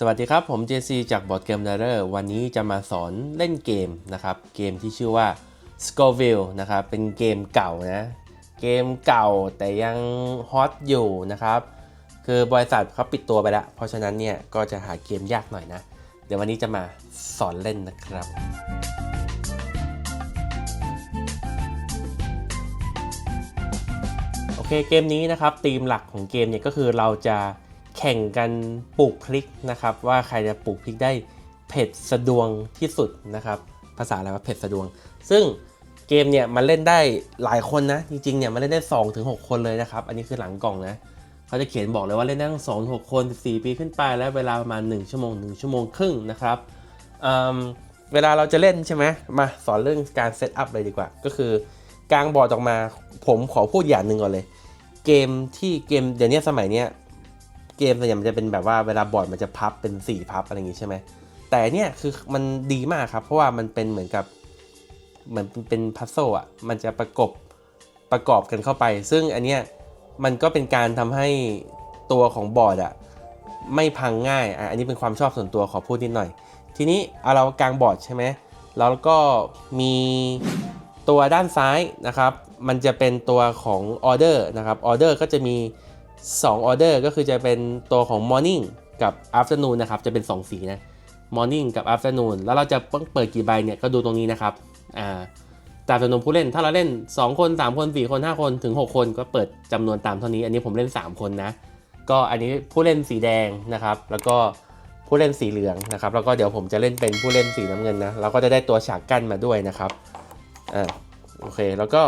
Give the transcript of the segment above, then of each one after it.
สวัสดีครับ ผม JC จากบอร์ดเกม d ด r วันนี้จะมาสอนเล่นเกมนะครับ เกมที่ชื่อว่า Scoville นะครับ เป็นเกมเก่านะ เกมเก่าแต่ยังฮอตอยู่นะครับ คือบริษัทเขาปิดตัวไปแล้ว เพราะฉะนั้นเนี่ย ก็จะหาเกมยากหน่อยนะ เดี๋ยววันนี้จะมาสอนเล่นนะครับโอเคเกมนี้นะครับธีมหลักของเกมเนี่ยก็คือเราจะ แข่งกันปลูกพริกนะครับ ว่าใครจะปลูกพริกได้เผ็ดสะดวงที่สุดนะครับ ภาษาอะไรว่าเผ็ดสะดวง ซึ่งเกมเนี่ยมันเล่นได้หลายคนนะ จริงๆเนี่ยมันเล่นได้2ถึง6คนเลยนะครับ อันนี้คือหลังกล่องนะเขาจะเขียนบอกเลยว่าเล่นได้ทั้ง2ถึง6คน 14 ปีขึ้นไปและเวลาประมาณ 1 ชั่วโมง 1 ชั่วโมงครึ่งนะครับอืมเวลาเราจะเล่นใช่ไหมมาสอนเรื่องการเซตอัพเลยดีกว่า ก็คือกลางบอร์ดออกมาผมขอพูดอย่างหนึ่งก่อนเลย เกมที่เกมเดี๋ยวนี้สมัยเนี้ย เกมส่วนใหญ่มันจะเป็นแบบว่าเวลาบอร์ดมันจะพับเป็น 4 พับอะไรอย่างงี้ใช่ไหมแต่เนี่ยคือมันดีมากครับ เพราะว่ามันเป็นเหมือนกับเหมือนเป็นพัซโซอะมันจะประกบประกอบกันเข้าไป ซึ่งอันเนี้ยมันก็เป็นการทำให้ตัวของบอร์ดอะไม่พังง่ายอันนี้เป็นความชอบส่วนตัวขอพูดนิดหน่อย ทีนี้เอาเรากลางบอร์ดใช่ไหมแล้วก็มีตัวด้านซ้ายนะครับ มันจะเป็นตัวของออเดอร์นะครับออเดอร์ก็จะมี 2ออเดอร์ก็คือจะเป็นตัวของ Morning กับ Afternoon นะครับ จะเป็น 2 สีนะ Morning กับ Afternoon แล้วเราจะเปิดกี่ใบเนี่ย ก็ดูตรงนี้นะครับอ่าตามจำนวนผู้เล่น ถ้าเราเล่น 2 คน 3 คน 4 คน 5 คนถึง 6 คนก็เปิดจำนวนตามเท่านี้ อันนี้ผมเล่น 3 คนนะ ก็อันนี้ผู้เล่นสีแดงนะครับ แล้วก็ผู้เล่นสีเหลืองนะครับ แล้วก็เดี๋ยวผมจะเล่นเป็นผู้เล่นสีน้ำเงินนะ เราก็จะได้ตัวฉากกั้นมาด้วยนะครับ อ่า โอเค แล้วก็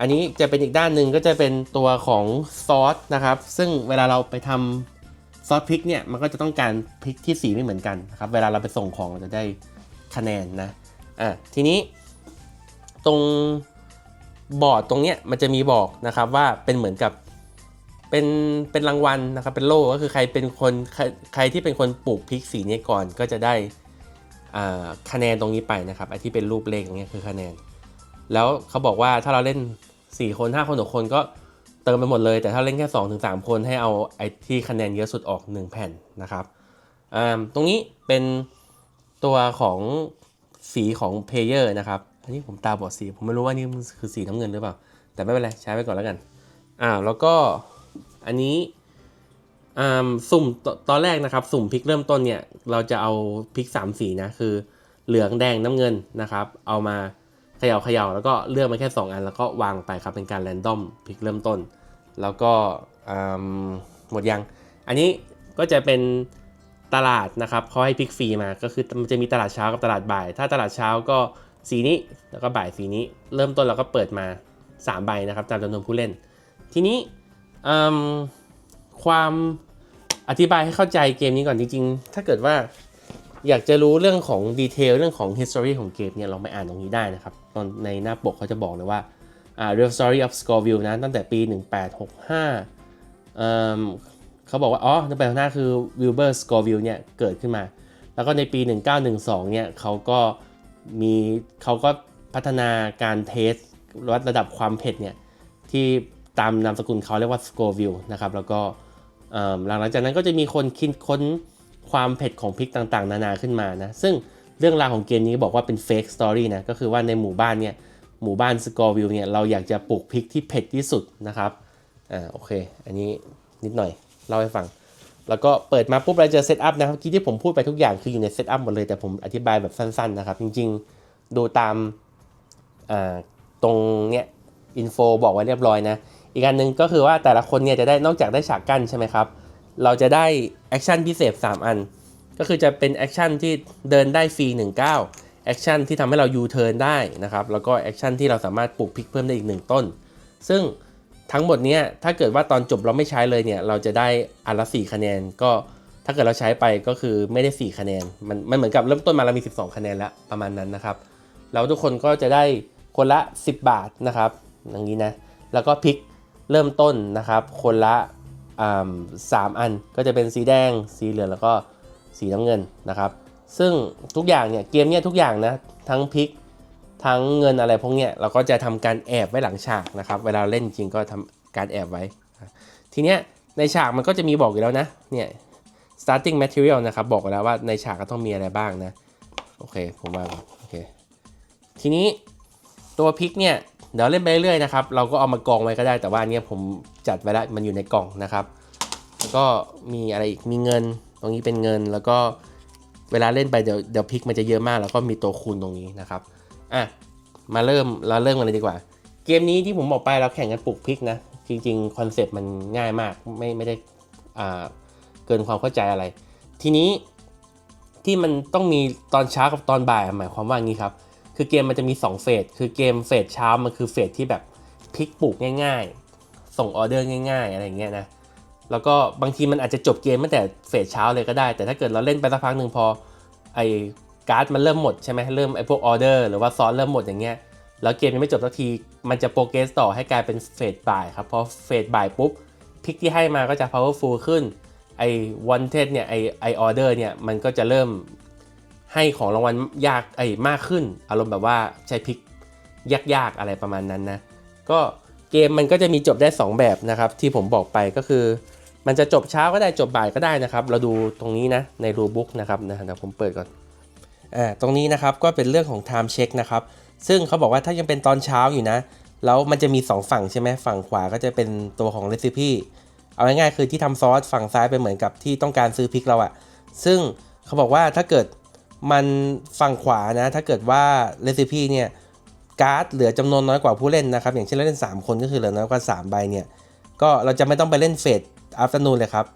อันนี้จะเป็นอีกด้านหนึ่งก็จะเป็นตัวของซอสนะครับ ซึ่งเวลาเราไปทำซอสพริกเนี่ยมันก็จะต้องการพริกที่สีไม่เหมือนกันนะครับเวลาเราไปส่งของเราจะได้คะแนนนะอะทีนี้ตรงบอร์ดตรงเนี้ยมันจะมีบอกนะครับว่าเป็นเหมือนกับเป็นเป็นรางวัลนะครับเป็นโล่ก็คือใครเป็นคนใครใครที่เป็นคนปลูกพริกสีนี้ก่อนก็จะได้คะแนนตรงนี้ไปนะครับไอที่เป็นรูปเลขอย่างเงี้ยคือคะแนน แล้วเขาบอกว่าถ้าเราเล่น 4 คน5คน6คนก็เติมไปหมดเลย แต่ถ้าเล่นแค่ 2-3ถึงคนให้เอาไอ้ที่คะแนนเยอะสุดออก 1 แผ่นนะครับอ่าตรงนี้เป็นตัวของสีของเพลเยอร์นะครับ อันนี้ผมตาบอดสี ผมไม่รู้ว่านี่มันคือสีน้ำเงินหรือเปล่า แต่ไม่เป็นไร ใช้ไปก่อนแล้วกันอ่าแล้วก็อันนี้อ่าสุ่มตอนแรกนะครับ สุ่มพิกเริ่มต้นเนี่ย เราจะเอาพิก3สีนะ คือเหลืองแดงน้ำเงินนะครับ เอามา เขย่าเขย่าแล้วก็เลือกมาแค่ 2 อันแล้วก็วางไปครับเป็นการแรนดอมพลิกเริ่มต้น แล้วก็หมดยัง อันนี้ก็จะเป็นตลาดนะครับเขาให้พลิกฟรีมาก็คือมันจะมีตลาดเช้ากับตลาดบ่าย ถ้าตลาดเช้าก็สีนี้แล้วก็บ่ายสีนี้ เริ่มต้นเราก็เปิดมา 3 ใบนะครับตามจำนวนผู้เล่น ทีนี้ความอธิบายให้เข้าใจเกมนี้ก่อนจริงๆ ถ้าเกิดว่าอยากจะรู้เรื่องของดีเทลเรื่องของ history ของเกมเนี่ยเราไปอ่านตรงนี้ได้นะครับ อนในหน้าปกเขาจะบอกเลยว่า real story of Scoville นะตั้งแต่ปี 1865เเขาบอกว่า อ๋อในปีหน้าคือ Wilbur Scoville เนี่ยเกิดขึ้นมา แล้วก็ในปี 1912 เนี่ยเขาก็มีเขาก็พัฒนาการเทสวัดระดับความเผ็ดเนี่ยที่ตามนามสกุลเขาเรียกว่า Scoville นะครับ แล้วก็หลังจากนั้นก็จะมีคนคิดค้นความเผ็ดของพริกต่างๆ นานาขึ้นมานะ ซึ่ง เรื่องราวของเกมนี้บอกว่าเป็น fake story นะ ก็คือว่าในหมู่บ้านเนี่ย หมู่บ้านสกอร์วิลเนี่ย เราอยากจะปลูกพริกที่เผ็ดที่สุดนะครับ อ่า โอเค อันนี้นิดหน่อย เล่าให้ฟัง แล้วก็เปิดมาปุ๊บเราเจอเซตอัพนะครับเมื่ที่ผมพูดไปทุกอย่างคืออยู่ในเซตอัพหมดเลย แต่ผมอธิบายแบบสั้นๆนะครับ จริงๆ ดูตาม อ่า ตรงเนี้ยอินโฟบอกไว้เรียบร้อยนะ อีกอันหนึ่งก็คือว่าแต่ละคนเนี่ยจะได้นอกจากได้ฉากกั้นใช่ไหมครับ เราจะได้แอคชั่นพิเศษ 3 อัน ก็คือจะเป็นแอคชั่นที่เดินได้ฟรี19แอคชั่นที่ทำให้เรายูเทิร์นได้นะครับ แล้วก็แอคชั่นที่เราสามารถปลูกพริกเพิ่มได้อีก 1 ต้น ซึ่งทั้งหมดนี้ถ้าเกิดว่าตอนจบเราไม่ใช้เลยเนี่ย เราจะได้อันละ4คะแนน ก็ถ้าเกิดเราใช้ไปก็คือไม่ได้ 4 คะแนน มันมันเหมือนกับเริ่มต้นมาเรามี 12 คะแนนแล้วประมาณนั้นนะครับแล้วทุกคนก็จะได้คนละ 10 บาทนะครับ อย่างนี้นะ แล้วก็พริกเริ่มต้นนะครับ คนละสามอันก็จะเป็นสีแดง สีเหลืองแล้วก็ สีน้ำเงินนะครับ ซึ่งทุกอย่างเนี่ยเกมเนี่ยทุกอย่างนะทั้งพิกทั้งเงินอะไรพวกเนี้ยเราก็จะทำการแอบไว้หลังฉากนะครับ เวลาเล่นจริงก็ทำการแอบไว้ ทีเนี้ยในฉากมันก็จะมีบอกอยู่แล้วนะเนี่ย starting material นะครับ บอกไว้แล้วว่าในฉากก็ต้องมีอะไรบ้างนะโอเคผมวางโอเคทีนี้ตัวพิกเนี่ยเดี๋ยวเล่นไปเรื่อยๆนะครับเราก็เอามากองไว้ก็ได้แต่ว่าอันเนี้ยผมจัดไว้แล้วมันอยู่ในกล่องนะครับแล้วก็มีอะไรอีกมีเงิน ตรงนี้เป็นเงินแล้วก็เวลาเล่นไปเดี๋ยวเดี๋ยวพริกมันจะเยอะมาก แล้วก็มีตัวคูณตรงนี้นะครับอะมาเริ่มเราเริ่มกันเลยดีกว่า เกมนี้ที่ผมบอกไปเราแข่งกันปลูกพริกนะจริงๆคอนเซปต์มันง่ายมากไม่ไม่ได้อ่าเกินความเข้าใจอะไร ทีนี้ที่มันต้องมีตอนเช้ากับตอนบ่ายหมายความว่างี้ครับ คือเกมมันจะมี 2 เฟสคือเกมเฟสเช้ามันคือเฟสที่แบบพลิกปลูกง่าย ๆ ส่งออเดอร์ง่าย ๆ อะไรอย่างเงี้ยนะ แล้วก็บางทีมันอาจจะจบเกมตั้งแต่เฟสเช้าเลยก็ได้ แต่ถ้าเกิดเราเล่นไปสักพักหนึ่งพอไอ้การ์ดมันเริ่มหมดใช่ไหมเริ่มไอ้พวกออเดอร์หรือว่าซอสเริ่มหมดอย่างเงี้ยแล้วเกมยังไม่จบสักที มันจะโปรเกรสต่อให้กลายเป็นเฟสบ่ายครับ พอเฟสบ่ายปุ๊บพลิกที่ให้มาก็จะ powerful ขึ้น ไอ้ wanted เนี่ยไอ้ไอ้ออเดอร์เนี่ยมันก็จะเริ่มให้ของรางวัลยากไอ้มากขึ้น อารมณ์แบบว่าใช้พลิกยากๆอะไรประมาณนั้นนะ ก็เกมมันก็จะมีจบได้ 2 แบบนะครับ ที่ผมบอกไปก็คือ มันจะจบเช้าก็ได้จบบ่ายก็ได้นะครับ เราดูตรงนี้นะในรูบุ๊กนะครับนะเดี๋ยวผมเปิดก่อนอ่าตรงนี้นะครับก็เป็นเรื่องของ time check นะครับซึ่งเขาบอกว่าถ้ายังเป็นตอนเช้าอยู่นะ แล้วมันจะมี 2 ฝั่งใช่ไหมฝั่งขวาก็จะเป็นตัวของ recipe เอาง่ายๆคือที่ทำซอสฝั่งซ้ายเป็นเหมือนกับที่ต้องการซื้อพริกเราอะซึ่งเขาบอกว่าถ้าเกิดมันฝั่งขวานะ ถ้าเกิดว่า recipe เนี่ยการ์ดเหลือจำนวนน้อยกว่าผู้เล่นนะครับ อย่างเช่นเราเล่น 3 คนก็คือเหลือน้อยกว่า 3 ใบเนี่ยก็เราจะไม่ต้องไปเล่นเฟส อัฟเตอร์นูนเลยครับ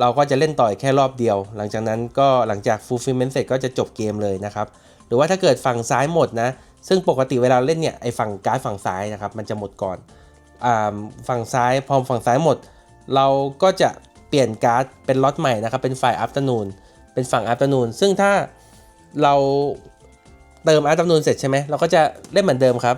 เราก็จะเล่นต่อยแค่รอบเดียว หลังจากนั้นก็หลังจาก fulfillment เสร็จก็จะจบเกมเลยนะครับ หรือว่าถ้าเกิดฝั่งซ้ายหมดนะ ซึ่งปกติเวลาเล่นเนี่ยไอฝั่งการ์ดฝั่งซ้ายนะครับมันจะหมดก่อนอฝั่งซ้ายพอฝั่งซ้ายหมด เราก็จะเปลี่ยนการ์ดเป็นล็อตใหม่นะครับเป็นฝ่าย afternoon เป็นฝั่ง afternoon ซึ่งถ้าเราเติม afternoon เสร็จใช่ไหมเราก็จะเล่นเหมือนเดิมครับ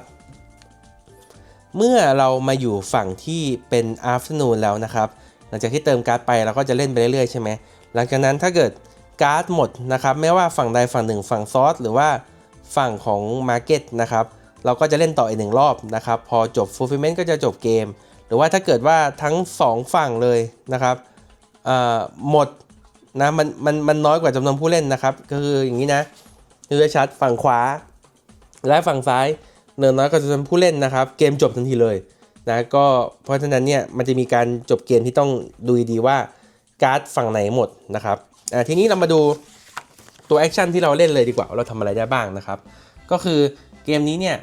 เมื่อเรามาอยู่ฝั่งที่เป็น afternoon แล้วนะครับ ลังจากที่เติมการ์ดไปเราก็จะเล่นไปเรื่อยๆใช่ไหมหลังจากนั้นถ้าเกิดการ์ดหมดนะครับไม่ว่าฝั่งใดฝั่งหนึ่งฝั่งซอสหรือว่าฝั่งของ Market นะครับเราก็จะเล่นต่ออีกหนึ่งรอบนะครับพอจบ fulfillment ก็จะจบเกม หรือว่าถ้าเกิดว่าทั้ง 2 ฝั่งเลยนะครับหมดนะมันมันมันน้อยกว่าจำนวนผู้เล่นนะครับก็คืออย่างนี้นะดูได้ชัดฝั่งขวา และฝั่งซ้ายเหลือน้อยกว่าจำนวนผู้เล่นนะครับ เกมจบทันทีเลย นะก็เพราะฉะนั้นเนี่ยมันจะมีการจบเกมที่ต้องดูดีว่าการ์ดฝั่งไหนหมดนะครับอ่าทีนี้เรามาดูตัวแอคชั่นที่เราเล่นเลยดีกว่าเราทำอะไรได้บ้างนะครับ ก็คือเกมนี้เนี่ย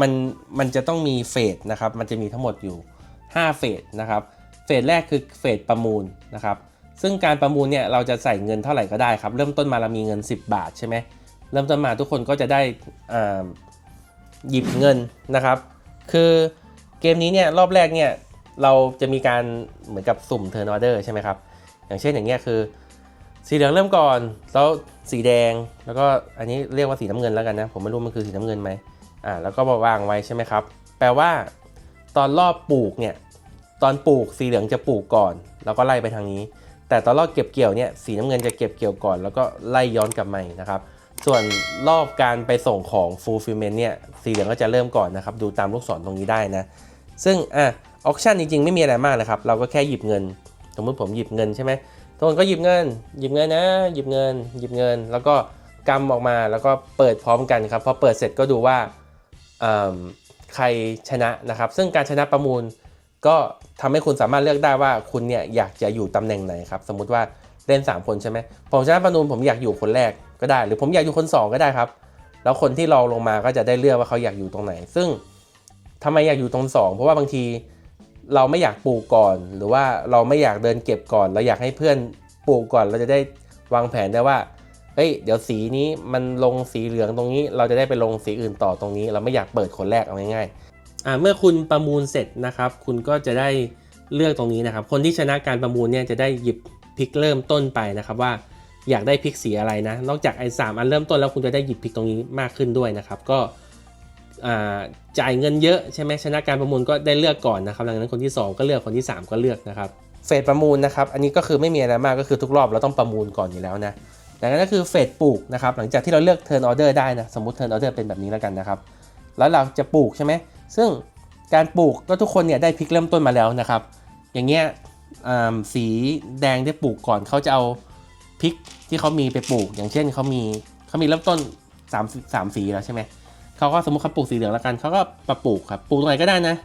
มันมันจะต้องมีเฟสนะครับมันจะมีทั้งหมดอยู่ 5 เฟสนะครับเฟสแรกคือเฟสประมูลนะครับซึ่งการประมูลเนี่ยเราจะใส่เงินเท่าไหร่ก็ได้ครับ เริ่มต้นมาเรามีเงิน 10 บาทใช่ไหมเริ่มต้นมาทุกคนก็จะได้อ่าหยิบเงินนะครับ คือ กมนี้เนี่ยรอบแรกเนี่ยเราจะมีการเหมือนกับสุ่มเทอร์นอเดอร์ใช่ไหมครับ อย่างเช่นอย่างเงี้ยคือ สีเหลืองเริ่มก่อนแล้วสีแดงแล้วก็อันนี้เรียกว่าสีน้ำเงินแล้วกันนะผมไม่รู้มันคือสีน้ำเงินไหมอ่าแล้วก็มาวางไว้ใช่ไหมครับ แปลว่า ตอนรอบปลูกเนี่ยตอนปลูกสีเหลืองจะปลูกก่อน แล้วก็ไล่ไปทางนี้ แต่ตอนรอบเก็บเกี่ยวเนี่ยสีน้ำเงินจะเก็บเกี่ยวก่อน แล้วก็ไล่ย้อนกลับมานะครับส่วนรอบการไปส่งของ fulfillment เนี่ยสีเหลืองก็จะเริ่มก่อนนะครับ ดูตามลูกศรตรงนี้ได้นะ ซึ่งอะออคชั่นจริงๆ ไม่มีอะไรมากนะครับ เราก็แค่หยิบเงิน สมมติผมหยิบเงินใช่ไหมทุกคนก็หยิบเงิน หยิบเงินนะ หยิบเงิน หยิบเงิน แล้วก็กำออกมาแล้วก็เปิดพร้อมกันครับ พอเปิดเสร็จก็ดูว่าใครชนะนะครับ ซึ่งการชนะประมูลก็ทำให้คุณสามารถเลือกได้ว่าคุณเนี่ยอยากจะอยู่ตำแหน่งไหนครับ สมมุติว่าเล่น 3 คนใช่ไหมผมชนะประมูลผมอยากอยู่คนแรกก็ได้ หรือผมอยากอยู่คน 2 ก็ได้ครับ แล้วคนที่รองลงมาก็จะได้เลือกว่าเขาอยากอยู่ตรงไหน ซึ่ง ทำไมอยากอยู่ตรงสองเพราะว่าบางทีเราไม่อยากปลูกก่อน หรือว่าเราไม่อยากเดินเก็บก่อนเราอยากให้เพื่อนปลูกก่อนเราจะได้วางแผนได้ว่าเฮ้ยเดี๋ยวสีนี้มันลงสีเหลืองตรงนี้ เราจะได้ไปลงสีอื่นต่อตรงนี้ เราไม่อยากเปิดคนแรกเอาง่ายๆอ่าเมื่อคุณประมูลเสร็จนะครับ คุณก็จะได้เลือกตรงนี้นะครับ คนที่ชนะการประมูลเนี่ยจะได้หยิบพิกเริ่มต้นไปนะครับว่าอยากได้พิกสีอะไรนะ นอกจากไอ้สามอันเริ่มต้นแล้วคุณจะได้หยิบพิกตรงนี้มากขึ้นด้วยนะครับ ก็ จ่ายเงินเยอะใช่ไหมชนะการประมูลก็ได้เลือกก่อนนะครับหลังจากนั้นคนที่ 2 ก็เลือกคนที่ 3 ก็เลือกนะครับเฟสประมูลนะครับอันนี้ก็คือไม่มีอะไรมากก็คือทุกรอบเราต้องประมูลก่อนอยู่แล้วนะดังนั้นก็คือเฟสปลูกนะครับหลังจากที่เราเลือกเทิร์นออเดอร์ได้นะสมมติเทิร์นออเดอร์เป็นแบบนี้แล้วกันนะครับแล้วเราจะปลูกใช่ไหมซึ่งการปลูกก็ทุกคนเนี่ยได้พริกเริ่มต้นมาแล้วนะครับ อย่างเงี้ยสีแดงที่ปลูกก่อนเขาจะเอาพริกที่เขามีไปปลูก อย่างเช่นเขามีเขามีเริ่มต้นสามสามสีแล้วใช่ไหมเขาก็สมมติเขาปลูกสีเหลืองแล้วกันเขาก็มาปลูกครับปลูกตรงไหนก็ได้นะ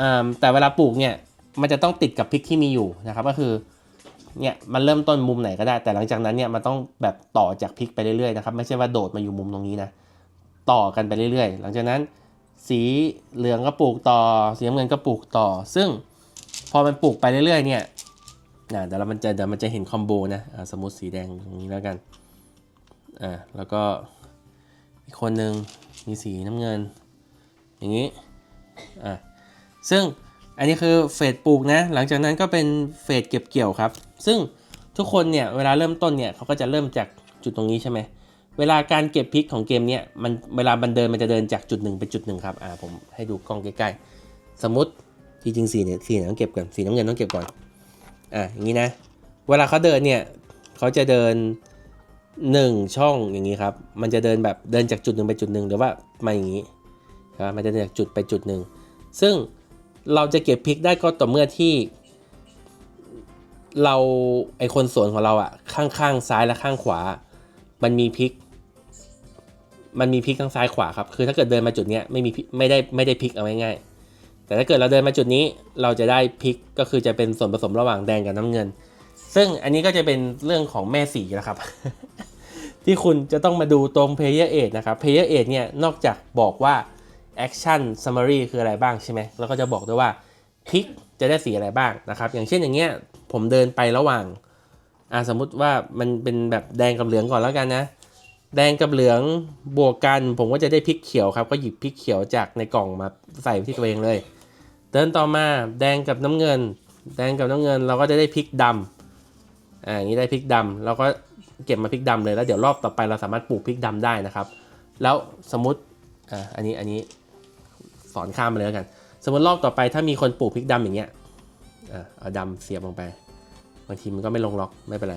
อ่าแต่เวลาปลูกเนี่ยมันจะต้องติดกับพริกที่มีอยู่นะครับ ก็คือเนี่ยมันเริ่มต้นมุมไหนก็ได้ แต่หลังจากนั้นเนี่ยมันต้องแบบต่อจากพริกไปเรื่อยๆนะครับไม่ใช่ว่าโดดมาอยู่มุมตรงนี้นะต่อกันไปเรื่อยๆ หลังจากนั้นสีเหลืองก็ปลูกต่อสีน้ำเงินก็ปลูกต่อ ซึ่งพอมันปลูกไปเรื่อยๆเนี่ยนะเดี๋ยวเรามันจะเดี๋ยวมันจะเห็นคอมโบนะสมมติสีแดงตรงนี้แล้วกันอ่าแล้วก็ อีกคนหนึ่งมีสีน้ำเงิน อย่างนี้อ่าซึ่งอันนี้คือเฟสปลูกนะ หลังจากนั้นก็เป็นเฟสเก็บเกี่ยวครับ ซึ่งทุกคนเนี่ยเวลาเริ่มต้นเนี่ยเขาก็จะเริ่มจากจุดตรงนี้ใช่ไหมเวลาการเก็บพริกของเกมเนี้ยมันเวลามันเดินมันจะเดินจากจุดหนึ่งไปจุดหนึ่งครับอ่าผมให้ดูกล้องใกล้ๆ สมมติที่จริงสีเนี่ยสีเนี่ยต้องเก็บก่อนสีน้ำเงินต้องเก็บก่อนอ่าอย่างนี้นะ เวลาเขาเดินเนี่ยเขาจะเดิน หนึ่งช่องอย่างนี้ครับ มันจะเดินแบบเดินจากจุดหนึ่งไปจุดหนึ่งหรือว่ามาอย่างนี้ครับมันจะเดินจากจุดไปจุดหนึ่งซึ่งเราจะเก็บพิกได้ก็ต่อเมื่อที่ เราไอคนสวนของเราอะข้างๆซ้ายและข้างขวา มันมีพลิก มันมีพลิกทั้งซ้ายขวาครับ คือถ้าเกิดเดินมาจุดเนี้ยไม่มีไม่ได้ไม่ได้พลิกเอาง่ายๆแต่ถ้าเกิดเราเดินมาจุดนี้เราจะได้พลิกก็คือจะเป็นส่วนผสมระหว่างแดงกับน้ำเงิน ซึ่งอันนี้ก็จะเป็นเรื่องของแม่สีแล้วครับ ที่คุณจะต้องมาดูตรง Player Aid นะครับ Player Aid เนี่ยนอกจากบอกว่า Action Summary คืออะไรบ้างใช่ไหมแล้วก็จะบอกด้วยว่าพลิกจะได้สีอะไรบ้างนะครับ อย่างเช่นอย่างเงี้ยผมเดินไประหว่างอ่าสมมุติว่ามันเป็นแบบแดงกับเหลืองก่อนแล้วกันนะ แดงกับเหลืองบวกกัน ผมก็จะได้พริกเขียวครับ ก็หยิบพริกเขียวจากในกล่องมาใส่ที่ตัวเองเลย เดินต่อมาแดงกับน้ำเงิน แดงกับน้ำเงินเราก็จะได้พริกดำอ่าอย่างนี้ได้พริกดำเราก็ เก็บมาพริกดำเลยแล้วเดี๋ยวรอบต่อไปเราสามารถปลูกพริกดำได้นะครับ แล้วสมมติอ่าอันนี้อันนี้สอนข้ามมาเลยแล้วกัน สมมติรอบต่อไปถ้ามีคนปลูกพริกดำอย่างเงี้ยอ่าเอาดำเสียบลงไปบางทีมันก็ไม่ลงล็อกไม่เป็นไร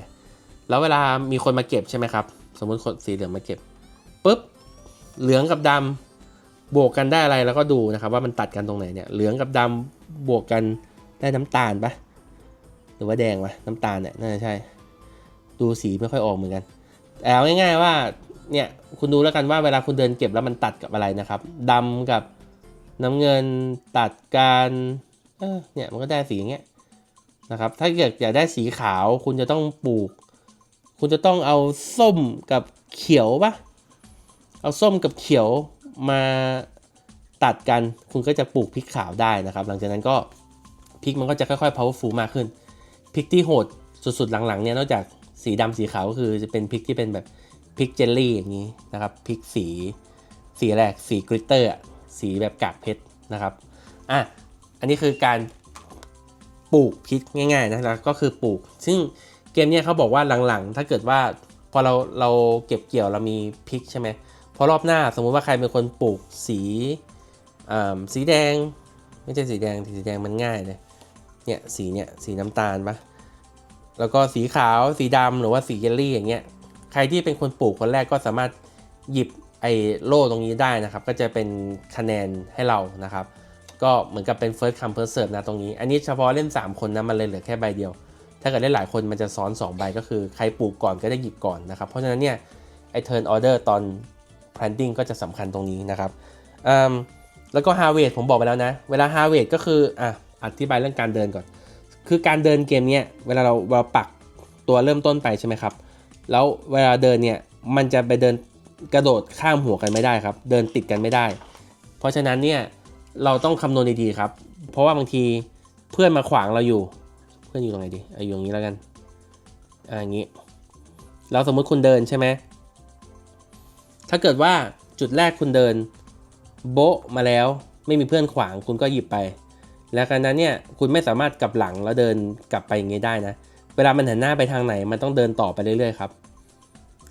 แล้วเวลามีคนมาเก็บใช่ไหมครับ สมมติคนสีเหลืองมาเก็บปุ๊บเหลืองกับดำบวกกันได้อะไรแล้วก็ดูนะครับ ว่ามันตัดกันตรงไหนเนี่ยเหลืองกับดำบวกกันได้น้ำตาลปะหรือว่าแดงวะน้ำตาลเนี่ยน่าจะใช่ ดูสีไม่ค่อยออกเหมือนกันแต่เอาง่ายๆว่าเนี่ยคุณดูแล้วกันว่าเวลาคุณเดินเก็บแล้วมันตัดกับอะไรนะครับดำกับน้ำเงินตัดกันเเนี่ยมันก็ได้สีอย่างเงี้ยนะครับถ้าเกิดอยากได้สีขาวคุณจะต้องปลูก คุณจะต้องเอาส้มกับเขียวปะเอาส้มกับเขียวมาตัดกันคุณก็จะปลูกพริกขาวได้นะครับ หลังจากนั้นก็พริกมันก็จะค่อยๆ powerful มากขึ้นพริกที่โหดสุดๆหลังๆเนี่ยนอกจาก สีดำสีขาวก็คือจะเป็นพริกที่เป็นแบบพริกเจลลี่อย่างนี้นะครับพริกสีสีแรกสีกริตเตอร์สีแบบกากเพชรนะครับอะอันนี้คือการปลูกพริกง่ายๆนะแล้วก็คือปลูก ซึ่งเกมเนี้ยเขาบอกว่าหลังๆ ถ้าเกิดว่าพอเราเราเก็บเกี่ยวเรามีพริกใช่ไหมพอรอบหน้าสมมุติว่าใครเป็นคนปลูกสีสีแดง ไม่ใช่สีแดงสีแดงมันง่ายเลยเนี่ยสีเนี่ยสีน้ำตาลปะ แล้วก็สีขาวสีดำหรือว่าสีเยลลี่อย่างเงี้ยใครที่เป็นคนปลูกคนแรกก็สามารถหยิบไอ้โล่ตรงนี้ได้นะครับ ก็จะเป็นคะแนนให้เรานะครับ ก็เหมือนกับเป็น first come first serve นะตรงนี้ อันนี้เฉพาะเล่น 3 คนนะมันเลยเหลือแค่ใบเดียว ถ้าเกิดเล่นหลายคนมันจะซ้อน 2 ใบก็คือใครปลูกก่อนก็ได้หยิบก่อนนะครับ เพราะฉะนั้นเนี่ยไอ้ turn order ตอน planting ก็จะสำคัญตรงนี้นะครับแล้วก็ harvest ผมบอกไปแล้วนะ เวลา harvest ก็คืออะอธิบายเรื่องการเดินก่อน คือการเดินเกมเนี้ยเวลาเราเราปักตัวเริ่มต้นไปใช่ไหมครับ แล้วเวลาเดินเนี่ยมันจะไปเดินกระโดดข้ามหัวกันไม่ได้ครับ เดินติดกันไม่ได้ เพราะฉะนั้นเนี่ยเราต้องคำนวณดีๆครับ เพราะว่าบางทีเพื่อนมาขวางเราอยู่ เพื่อนอยู่ตรงไหนดีอาอยู่อย่างนี้แล้วกันอ่าอย่างนี้แล้วสมมุติคุณเดินใช่ไหมถ้าเกิดว่าจุดแรกคุณเดินโบะมาแล้วไม่มีเพื่อนขวางคุณก็หยิบไป แล้วกันนั้นเนี่ยคุณไม่สามารถกลับหลังแล้วเดินกลับไปอย่างนี้ได้นะ เวลามันหันหน้าไปทางไหน มันต้องเดินต่อไปเรื่อยๆครับ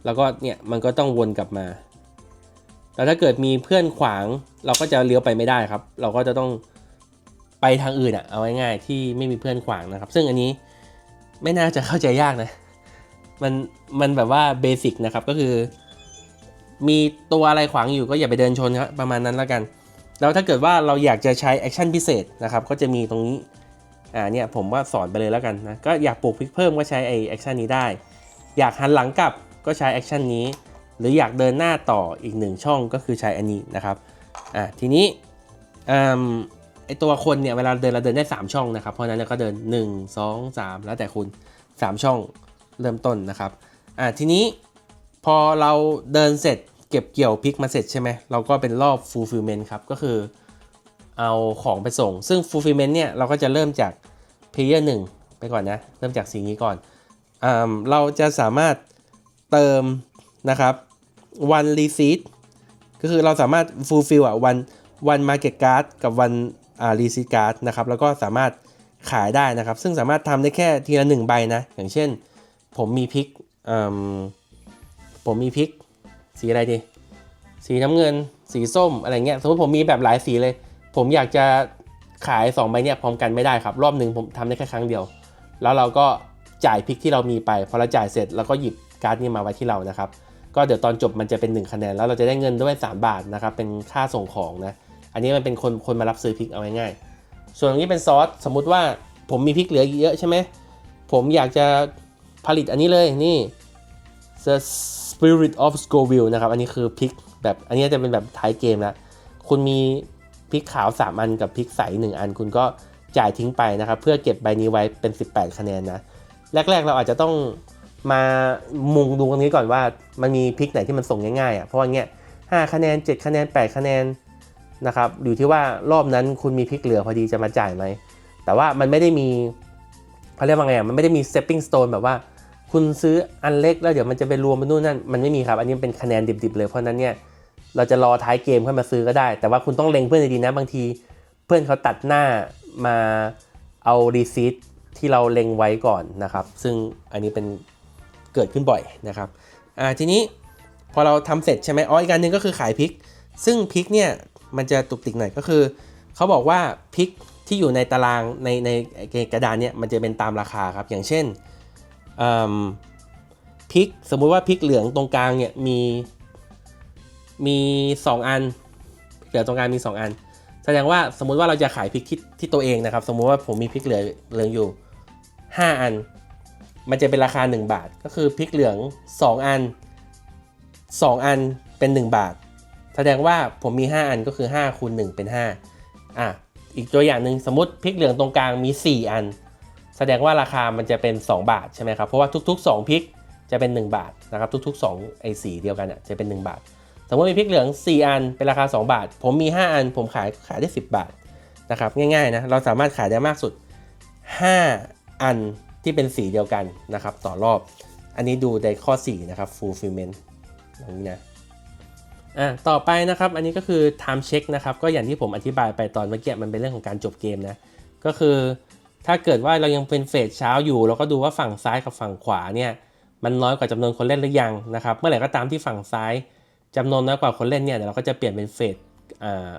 แล้วก็เนี่ยมันก็ต้องวนกลับมา แล้วถ้าเกิดมีเพื่อนขวางเราก็จะเลี้ยวไปไม่ได้ครับ เราก็จะต้องไปทางอื่นอะเอาง่ายๆที่ไม่มีเพื่อนขวางนะครับ ซึ่งอันนี้ไม่น่าจะเข้าใจยากนะ มันมันแบบว่าเบสิกนะครับก็คือ มีตัวอะไรขวางอยู่ก็อย่าไปเดินชนครับประมาณนั้นแล้วกัน แล้วถ้าเกิดว่าเราอยากจะใช้แอคชั่นพิเศษนะครับก็จะมีตรงนี้อ่าเนี่ยผมว่าสอนไปเลยแล้วกันนะก็อยากปลูกพริกเพิ่มก็ใช้ไอแอคชั่นนี้ได้ อยากหันหลังกลับก็ใช้แอคชั่นนี้ หรืออยากเดินหน้าต่ออีกหนึ่งช่องก็คือใช้อันนี้นะครับอะทีนี้อไอตัวคนเนี่ยเวลาเดินเราเดินได้ 3 ช่องนะครับ เพราะนั้นเราก็เดิน 1 2 3 แล้วแต่คุณ 3 ช่องเริ่มต้นนะครับอะทีนี้พอเราเดินเสร็จ เก็บเกี่ยวพิกมาเสร็จใช่ไหมเราก็เป็นรอบ fulfillment ครับ ก็คือเอาของไปส่ง ซึ่ง fulfillment เนี่ย เราก็จะเริ่มจาก player 1 ไปก่อนนะ เริ่มจากสิ่งนี้ก่อนอาเราจะสามารถเติมนะครับ one receipt ก็คือเราสามารถ fulfill อะ one one market card กับ one อ่า receipt card นะครับ แล้วก็สามารถขายได้นะครับ ซึ่งสามารถทำได้แค่ทีละหนึ่งใบนะ อย่างเช่น ผมมีพริกอืมผมมีพริก สีอะไรดี สีน้ำเงิน สีส้มอะไรเงี้ย สมมติผมมีแบบหลายสีเลย ผมอยากจะขาย 2 ใบเนี่ยพร้อมกันไม่ได้ครับ รอบหนึ่งผมทำได้แค่ครั้งเดียว แล้วเราก็จ่ายพริกที่เรามีไป พอเราจ่ายเสร็จเราก็หยิบการ์ดนี้มาไว้ที่เรานะครับ ก็เดี๋ยวตอนจบมันจะเป็น 1 คะแนน แล้วเราจะได้เงินด้วย 3 บาทนะครับ เป็นค่าส่งของนะ อันนี้มันเป็นคนคนมารับซื้อพริกเอาง่ายๆ ส่วนอันนี้เป็นซอส สมมุติว่าผมมีพริกเหลือเยอะใช่ไหม ผมอยากจะผลิตอันนี้เลยนี่ The Spirit of Scoville นะครับ อันนี้คือพริกแบบอันนี้จะเป็นแบบท้ายเกมแล้วคุณมีพริกขาว 3 อันกับพริกใส1อัน คุณก็จ่ายทิ้งไปนะครับ เพื่อเก็บใบนี้ไว้เป็น 18 คะแนนนะ แรก ๆ เราอาจจะต้องมามุงดูตรงนี้ก่อนว่ามันมีพริกไหนที่มันส่งง่ายๆอะเพราะว่าเงี้ย5คะแนน 7 คะแนน 8 คะแนนนะครับอยู่ที่ว่ารอบนั้นคุณมีพริกเหลือพอดีจะมาจ่ายไหมแต่ว่ามันไม่ได้มีเขาเรียกว่าไงอะมันไม่ได้มี stepping stone แบบว่า คุณซื้ออันเล็กแล้วเดี๋ยวมันจะไปรวมเป็นนู่นนั่นมันไม่มีครับ อันนี้เป็นคะแนนดิบๆเลยเพราะนั้นเนี่ยเราจะรอท้ายเกมค่อยมาซื้อก็ได้ แต่ว่าคุณต้องเล็งเพื่อนดีๆนะบางที เพื่อนเขาตัดหน้ามาเอารีซีทที่เราเล็งไว้ก่อนนะครับ ซึ่งอันนี้เป็นเกิดขึ้นบ่อยนะครับอ่าทีนี้พอเราทำเสร็จใช่ไหมอ๋ออีกการหนึ่งก็คือขายพริก ซึ่งพริกเนี่ยมันจะตุกติกหน่อยก็คือเขาบอกว่าพริกที่อยู่ในตารางในในกระดานเนี่ยมันจะเป็นตามราคาครับอย่างเช่น พริกสมมุติว่าพริกเหลืองตรงกลางเนี่ยมีมี 2 อันพิกเหลืองตรงกลางมี 2 อัน แสดงว่าสมมุติว่าเราจะขายพริกที่ที่ตัวเองนะครับ สมมุติว่าผมมีพริกเหลืองเหลืองอยู่ 5 อัน มันจะเป็นราคา 1 บาท ก็คือพริกเหลือง 2 อัน 2 อันเป็น 1 บาท แสดงว่าผมมี 5 อันก็คือ5คูณ1เป็น5อะอีกตัวอย่างหนึ่งสมมติพริกเหลืองตรงกลางมี 4 อัน แสดงว่าราคามันจะเป็น 2 บาทใช่ไหมครับ เพราะว่าทุก ๆ 2พริกจะเป็น 1 บาทนะครับ ทุก ๆ2ไอ้สีเดียวกันอะจะเป็น 1 บาท สมมติมีพริกเหลือง 4 อันเป็นราคา 2 บาท ผมมี 5 อัน ผมขายขายได้ 10 บาทนะครับง่ายๆนะเราสามารถขายได้มากสุด 5 อันที่เป็นสีเดียวกันนะครับต่อรอบ อันนี้ดูในข้อ 4 นะครับ fulfillment อย่างนี้นะอะต่อไปนะครับอันนี้ก็คือ time check นะครับก็อย่างที่ผมอธิบายไปตอนเมื่อกี้มันเป็นเรื่องของการจบเกมนะก็คือ ถ้าเกิดว่าเรายังเป็นเฟสเช้าอยู่ เราก็ดูว่าฝั่งซ้ายกับฝั่งขวาเนี่ยมันน้อยกว่าจำนวนคนเล่นหรือยังนะครับ เมื่อไหร่ก็ตามที่ฝั่งซ้ายจำนวนน้อยกว่าคนเล่นเนี่ยเดี๋ยวเราก็จะเปลี่ยนเป็นเฟสอ่า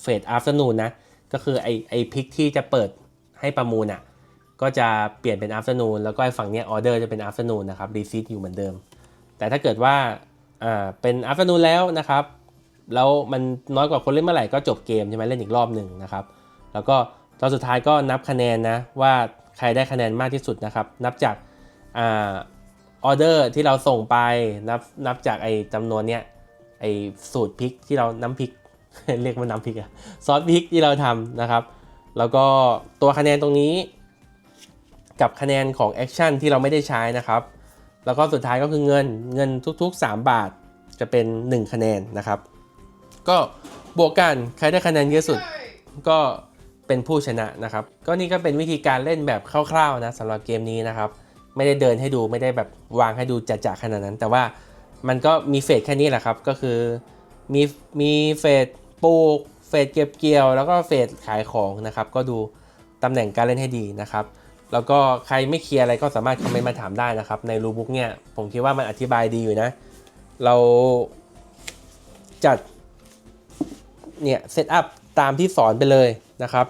เฟสอัฟเตอร์นูนนะก็คือไอไอพิกที่จะเปิดให้ประมูลอะก็จะเปลี่ยนเป็นอัฟเตอร์นูนแล้วก็ไอฝั่งเนี้ยออเดอร์จะเป็นอัฟเตอร์นูนนะครับรีซีทอยู่เหมือนเดิม แต่ถ้าเกิดว่าอ่าเป็นอัฟเตอร์นูนแล้วนะครับแล้วมันน้อยกว่าคนเล่นเมื่อไหร่ก็จบเกมใช่ไหมเล่นอีกรอบหนึ่งนะครับ แล้วก็ ตอนสุดท้ายก็นับคะแนนนะว่าใครได้คะแนนมากที่สุดนะครับ นับจากอ่าออเดอร์ที่เราส่งไปนับนับจากไอ้จำนวนเนี้ยไอ้สูตรพริกที่เราน้ำพริกเรียกว่าน้ำพริกอะซอสพริกที่เราทำนะครับ แล้วก็ตัวคะแนนตรงนี้ กับคะแนนของแอคชั่นที่เราไม่ได้ใช้นะครับ แล้วก็สุดท้ายก็คือเงินเงินทุกๆ 3 บาทจะเป็น 1 คะแนนนะครับ ก็บวกกันใครได้คะแนนเยอะสุดก็ เป็นผู้ชนะนะครับ ก็นี่ก็เป็นวิธีการเล่นแบบคร่าวๆนะสำหรับเกมนี้นะครับ ไม่ได้เดินให้ดูไม่ได้แบบวางให้ดูจัดๆขนาดนั้น แต่ว่ามันก็มีเฟสแค่นี้แหละครับ ก็คือมีมีเฟสปลูกเฟสเก็บเกี่ยว แล้วก็เฟสขายของนะครับ ก็ดูตำแหน่งการเล่นให้ดีนะครับ แล้วก็ใครไม่เคลียร์อะไรก็สามารถคอมเมนต์มาถามได้นะครับ ในรูบุ๊กเนี่ยผมคิดว่ามันอธิบายดีอยู่นะ เราจัดเนี่ยเซตอัพตามที่สอนไปเลย นะครับ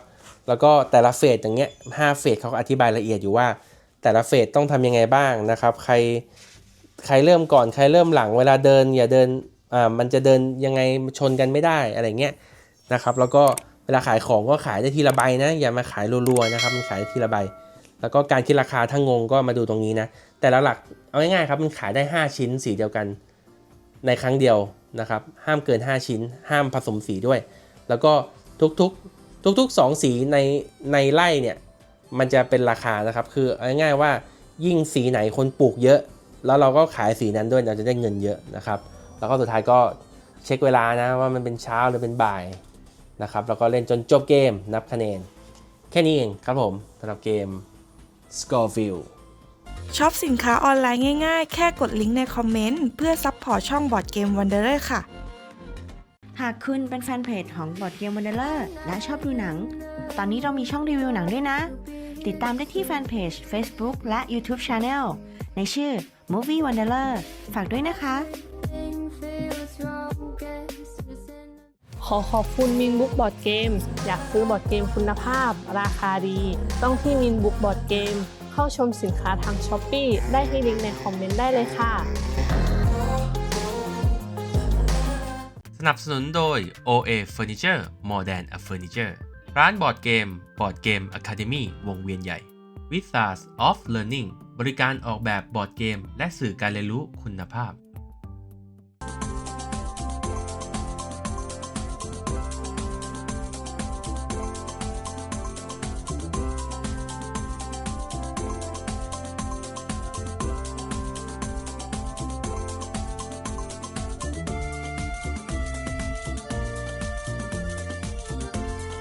แล้วก็แต่ละเฟสอย่างเงี้ยห้าเฟสเขาอธิบายละเอียดอยู่ว่า แต่ละเฟสต้องทำยังไงบ้างนะครับ ใครใครเริ่มก่อนใครเริ่มหลังเวลาเดินอย่าเดินอ่ามันจะเดินยังไงชนกันไม่ได้อะไรเงี้ยนะครับ แล้วก็เวลาขายของก็ขายได้ทีละใบนะ อย่ามาขายรัวๆนะครับมันขายได้ทีละใบ แล้วก็การคิดราคาถ้างงก็มาดูตรงนี้นะ แต่ละหลักเอาง่ายๆครับมันขายได้ 5 ชิ้นสีเดียวกันในครั้งเดียวนะครับ ห้ามเกิน 5 ชิ้น ห้ามผสมสีด้วย แล้วก็ทุกๆ ทุกๆ 2 สีในในไล่เนี่ยมันจะเป็นราคานะครับ คือง่ายๆว่ายิ่งสีไหนคนปลูกเยอะ แล้วเราก็ขายสีนั้นด้วยเราจะได้เงินเยอะนะครับ แล้วก็สุดท้ายก็เช็คเวลานะว่ามันเป็นเช้าหรือเป็นบ่ายนะครับแล้วก็เล่นจนจบเกมนับคะแนน แค่นี้เองครับผมสำหรับเกม Scorefield ช็อปสินค้าออนไลน์ง่ายๆ แค่กดลิงก์ในคอมเมนต์ เพื่อซัพพอร์ตช่องบอร์ดเกมวันเดอร์ค่ะ หากคุณเป็นแฟนเพจของบอดเกมวันเดอร์และชอบดูหนัง ตอนนี้เรามีช่องรีวิวหนังด้วยนะ ติดตามได้ที่แฟนเพจ Facebook และ YouTube Channel ในชื่อ Movie Wanderer ฝากด้วยนะคะ ขอขอบคุณมินบุ๊กบอร์ดเกมอยากซื้อบอร์ดเกมคุณภาพ ราคาดี ต้องที่มินบุ๊กบอร์ดเกมเข้าชมสินค้าทางช้อปปีได้ที่ลิงก์ในคอมเมนต์ได้เลยค่ะ นับสนุนโดย OA Furniture More Than a Furniture ร้านบอร์ดเกมบอร์ดเกม Academy วงเวียนใหญ่ w i z a r s of Learning บริการออกแบบบอร์ดเกม และสื่อการเรียนรู้คุณภาพ